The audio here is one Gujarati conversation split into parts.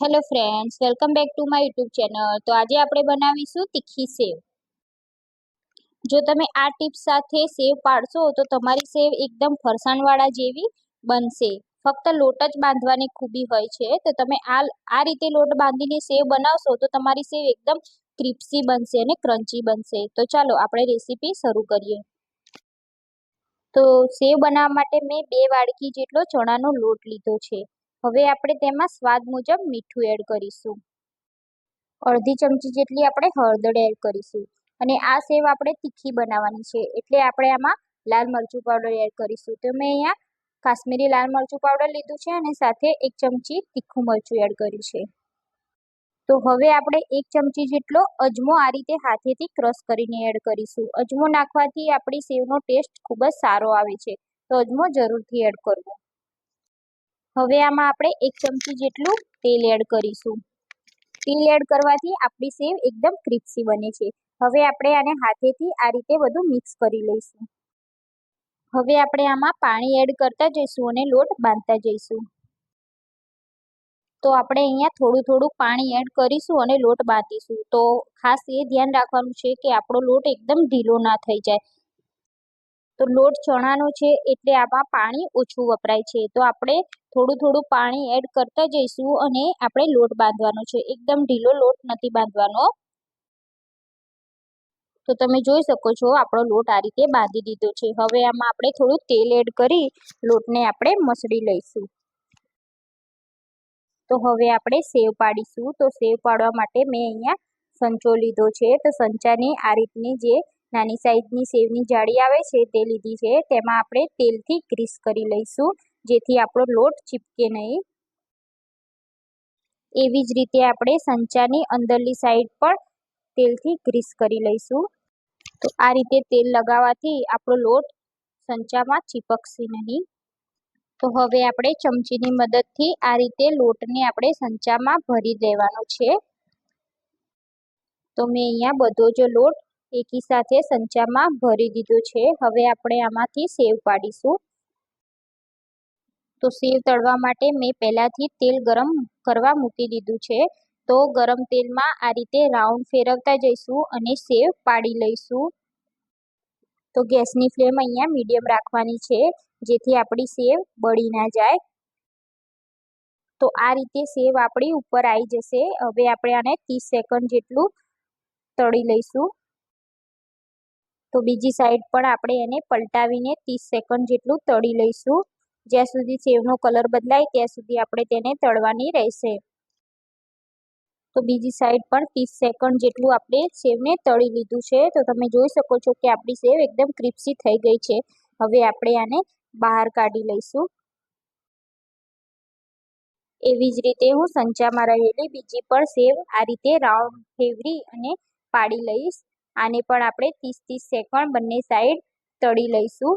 Hello friends welcome back to my YouTube channel તો આજે આપણે બનાવીશું તીખી સેવ. જો તમે આ ટિપ્સ સાથે સેવ પાડશો તો તમારી સેવ એકદમ ફરસાણવાળા જેવી બનશે. ફક્ત લોટ જ બાંધવાની ખૂબી હોય છે. તો તમે આ આ રીતે લોટ બાંધીને સેવ બનાવશો તો તમારી સેવ એકદમ ક્રિપ્સી બનશે અને ક્રન્ચી બનશે. તો ચાલો આપણે રેસીપી શરૂ કરીએ. તો સેવ બનાવવા માટે મેં બે વાડકી જેટલો ચણાનો લોટ લીધો છે. હવે આપણે તેમાં સ્વાદ મુજબ મીઠું એડ કરીશું. અડધી ચમચી જેટલી આપણે હળદર એડ કરીશું. અને આ સેવ આપણે તીખી બનાવવાની છે, એટલે આપણે આમાં લાલ મરચું પાવડર એડ કરીશું. તો મેં અહીંયા કાશ્મીરી લાલ મરચું પાવડર લીધું છે અને સાથે એક ચમચી તીખું મરચું એડ કર્યું છે. તો હવે આપણે એક ચમચી જેટલો અજમો આ રીતે હાથેથી ક્રશ કરીને એડ કરીશું. અજમો નાખવાથી આપણી સેવનો ટેસ્ટ ખૂબ જ સારો આવે છે. તો અજમો જરૂરથી એડ કરવો. હવે આમાં આપણે એક ચમચી જેટલું તેલ એડ કરીશું. તેલ એડ કરવાથી આપણી સેવ એકદમ ક્રિપ્સી બને છે. હવે આપણે આને હાથેથી આ રીતે બધું મિક્સ કરી લઈશું. હવે આપણે આમાં પાણી એડ કરતા જઈશું અને લોટ બાંધતા જઈશું. તો આપણે અહીંયા થોડું થોડું પાણી એડ કરીશું અને લોટ બાંધીશું. તો ખાસ એ ધ્યાન રાખવાનું છે કે આપણો લોટ એકદમ ઢીલો ના થઈ જાય. તો લોટ ચણાનો છે એટલે આમાં પાણી ઓછું વપરાય છે. તો આપણે થોડું થોડું પાણી એડ કરતા જઈશું અને આપણે લોટ બાંધવાનો છે. એકદમ ઢીલો લોટ નથી બાંધવાનો. તો તમે જોઈ શકો છો આપણો લોટ આ રીતે બાંધી દીધો છે. હવે આમાં આપણે થોડું તેલ એડ કરી લોટને આપણે મસળી લઈશું. તો હવે આપણે સેવ પાડીશું. તો સેવ પાડવા માટે મેં અહીંયા સંચો લીધો છે. તો સંચાની આ રીતની જે નાની સાઈઝની સેવની જાળી આવે છે તે લીધી છે. તેમાં આપણે તેલથી ગ્રીસ કરી લઈશું, જેથી આપણો લોટ ચીપકે નહીં. એવી જ રીતે આપણે સંચાની અંદરની સાઈડ પણ તેલથી ગ્રીસ કરી લઈશું. તો આ રીતે તેલ લગાવવાથી આપણો લોટ સંચામાં ચીપકશે નહીં. તો હવે આપણે ચમચીની મદદથી આ રીતે લોટને આપણે સંચામાં ભરી દેવાનો છે. તો મેં અહીંયા બધો જ લોટ એકી સાથે સંચામાં ભરી દીધું છે. હવે આપણે આમાંથી સેવ પાડીશું. તો સેવ તળવા માટે મેં પહેલાંથી તેલ ગરમ કરવા મૂકી દીધું છે. તો ગરમ તેલમાં આ રીતે રાઉન્ડ ફેરવતા જઈશું અને સેવ પાડી લઈશું. તો ગેસની ફ્લેમ અહીંયા મીડિયમ રાખવાની છે, જેથી આપણી સેવ બળી ના જાય. તો આ રીતે સેવ આપણી ઉપર આવી જશે. હવે આપણે આને ત્રીસ સેકન્ડ જેટલું તળી લઈશું. તો બીજી સાઈડ પણ આપણે એને પલટાવીને ત્રીસ સેકન્ડ જેટલું તળી લઈશું. જ્યાં સુધી સેવનો કલર બદલાય, ત્યાં સુધી આપણે તેને તળવાની રહેશે. તો બીજી સાઈડ પણ ત્રીસ સેકન્ડ જેટલું આપણે સેવને તળી લીધું છે. તો તમે જોઈ શકો છો કે આપણી સેવ એકદમ ક્રિપ્સી થઈ ગઈ છે. હવે આપણે આને બહાર કાઢી લઈશું. એવી જ રીતે હું સંચામાં રહેલી બીજી પણ સેવ આ રીતે રાઉન્ડ ફેવરી અને પાડી લઈશ. આને પણ આપણે ત્રીસ ત્રીસ સેકન્ડ બંને સાઈડ તળી લઈશું.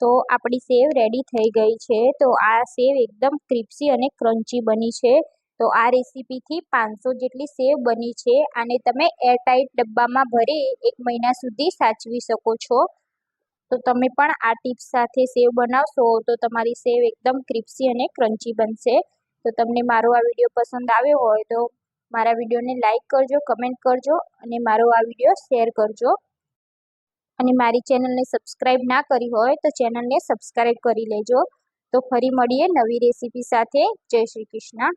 તો આપણી સેવ રેડી થઈ ગઈ છે. તો આ સેવ એકદમ ક્રિપ્સી અને ક્રન્ચી બની છે. તો આ રેસીપીથી પાંચસો જેટલી સેવ બની છે. અને તમે એરટાઈટ ડબ્બામાં ભરી એક મહિના સુધી સાચવી શકો છો. તો તમે પણ આ ટિપ્સ સાથે સેવ બનાવશો તો તમારી સેવ એકદમ ક્રિપ્સી અને ક્રન્ચી બનશે. તો તમને મારો આ વીડિયો પસંદ આવ્યો હોય તો મારા વિડીયોને લાઇક કરજો કમેન્ટ કરજો અને મારો આ વીડિયો શેર કરજો. અને મારી ચેનલને સબસ્ક્રાઈબ ના કરી હોય તો ચેનલને સબસ્ક્રાઈબ કરી લેજો. તો ફરી મળીએ નવી રેસીપી સાથે. જય શ્રી કૃષ્ણ.